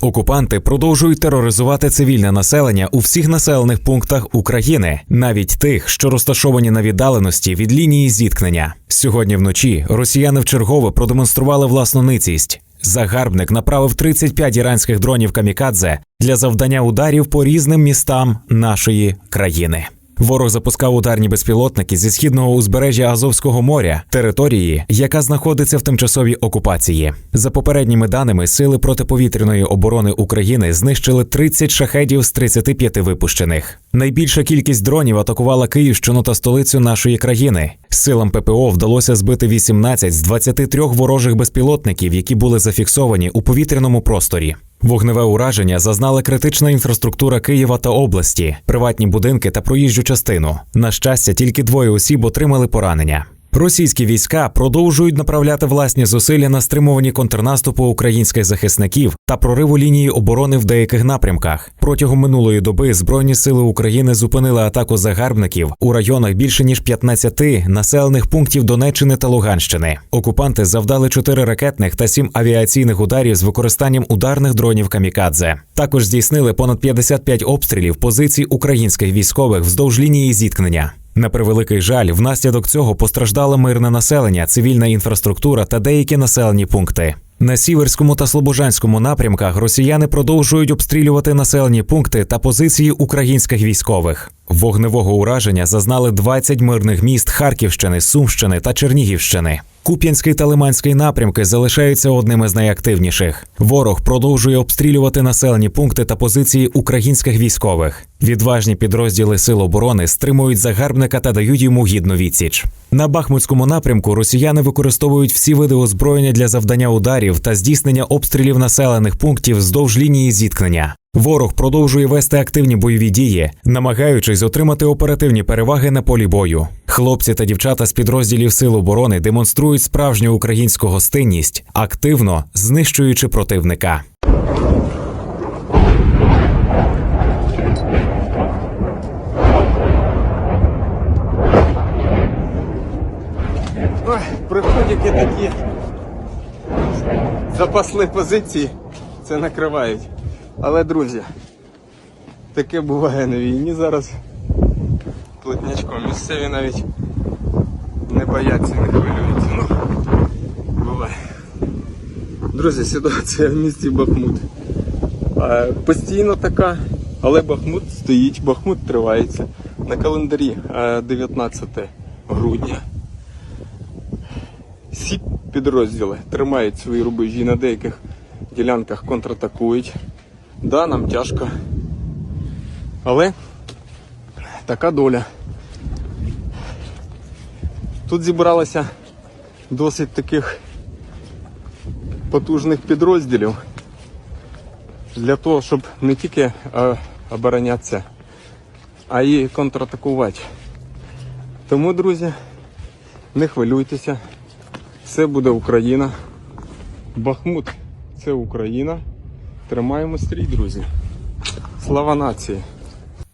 Окупанти продовжують тероризувати цивільне населення у всіх населених пунктах України, навіть тих, що розташовані на віддаленості від лінії зіткнення. Сьогодні вночі росіяни вчергове продемонстрували власну ницість. Загарбник направив 35 іранських дронів камікадзе для завдання ударів по різним містам нашої країни. Ворог запускав ударні безпілотники зі східного узбережжя Азовського моря, території, яка знаходиться в тимчасовій окупації. За попередніми даними, сили протиповітряної оборони України знищили 30 шахедів з 35 випущених. Найбільша кількість дронів атакувала Київщину та столицю нашої країни. Силам ППО вдалося збити 18 з 23 ворожих безпілотників, які були зафіксовані у повітряному просторі. Вогневе ураження зазнала критична інфраструктура Києва та області, приватні будинки та проїжджу частину. На щастя, тільки двоє осіб отримали поранення. Російські війська продовжують направляти власні зусилля на стримувані контрнаступу українських захисників та прориву лінії оборони в деяких напрямках. Протягом минулої доби Збройні сили України зупинили атаку загарбників у районах більше ніж 15 населених пунктів Донеччини та Луганщини. Окупанти завдали 4 ракетних та 7 авіаційних ударів з використанням ударних дронів камікадзе. Також здійснили понад 55 обстрілів позицій українських військових вздовж лінії зіткнення. На превеликий жаль, внаслідок цього постраждало мирне населення, цивільна інфраструктура та деякі населені пункти. На сіверському та слобожанському напрямках росіяни продовжують обстрілювати населені пункти та позиції українських військових. Вогневого ураження зазнали 20 мирних міст Харківщини, Сумщини та Чернігівщини. Куп'янський та Лиманський напрямки залишаються одними з найактивніших. Ворог продовжує обстрілювати населені пункти та позиції українських військових. Відважні підрозділи Сил оборони стримують загарбника та дають йому гідну відсіч. На Бахмутському напрямку росіяни використовують всі види озброєння для завдання ударів та здійснення обстрілів населених пунктів вздовж лінії зіткнення. Ворог продовжує вести активні бойові дії, намагаючись отримати оперативні переваги на полі бою. Хлопці та дівчата з підрозділів Сил оборони демонструють справжню українську гостинність, активно знищуючи противника. Ой, приходики такі. Запасли позиції, це накривають. Але, друзі, таке буває на війні зараз. Плотнячком місцеві навіть не бояться, не хвилюються. Ну, буває. Друзі, ситуація в місті Бахмут. Постійно така, але Бахмут стоїть, Бахмут тривається. На календарі 19 грудня. Всі підрозділи тримають свої рубежі на деяких ділянках контратакують. Да, нам тяжко. Але така доля. Тут зібралося досить таких потужних підрозділів для того, щоб не тільки е, оборонятися, а й контратакувати. Тому, друзі, не хвилюйтеся. Все буде Україна. Бахмут це Україна. Тримаємо стрій, друзі. Слава нації!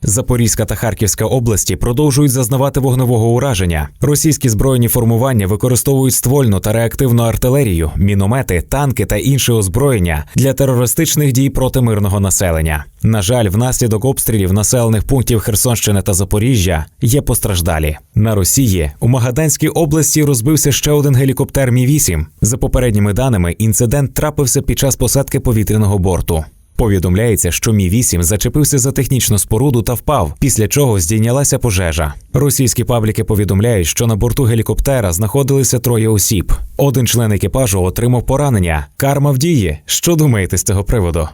Запорізька та Харківська області продовжують зазнавати вогневого ураження. Російські збройні формування використовують ствольну та реактивну артилерію, міномети, танки та інше озброєння для терористичних дій проти мирного населення. На жаль, внаслідок обстрілів населених пунктів Херсонщини та Запоріжжя є постраждалі. На Росії у Магаданській області розбився ще один гелікоптер Мі 8 За попередніми даними, інцидент трапився під час посадки повітряного борту. Повідомляється, що Мі 8 зачепився за технічну споруду та впав, після чого здійнялася пожежа. Російські пабліки повідомляють, що на борту гелікоптера знаходилися троє осіб. Один член екіпажу отримав поранення. Карма в дії. Що думаєте з цього приводу?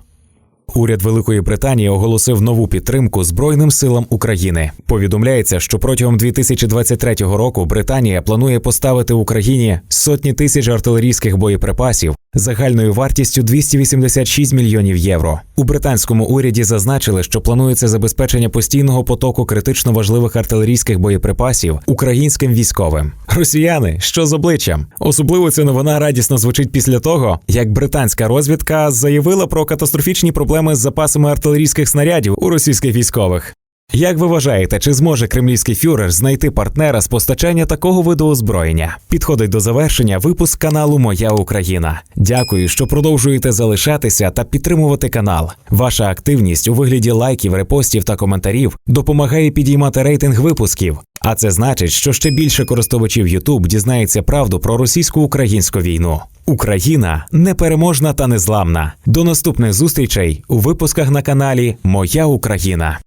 Уряд Великої Британії оголосив нову підтримку Збройним силам України. Повідомляється, що протягом 2023 року Британія планує поставити Україні сотні тисяч артилерійських боєприпасів загальною вартістю 286 мільйонів євро. У британському уряді зазначили, що планується забезпечення постійного потоку критично важливих артилерійських боєприпасів українським військовим. Росіяни, що з обличчям? Особливо ця новина радісно звучить після того, як британська розвідка заявила про катастрофічні проблеми з запасами артилерійських снарядів у російських військових. Як ви вважаєте, чи зможе кремлівський фюрер знайти партнера з постачання такого виду озброєння? Підходить до завершення випуск каналу Моя Україна. Дякую, що продовжуєте залишатися та підтримувати канал. Ваша активність у вигляді лайків, репостів та коментарів допомагає підіймати рейтинг випусків. А це значить, що ще більше користувачів YouTube дізнається правду про російсько-українську війну. Україна непереможна та незламна. До наступних зустрічей у випусках на каналі Моя Україна.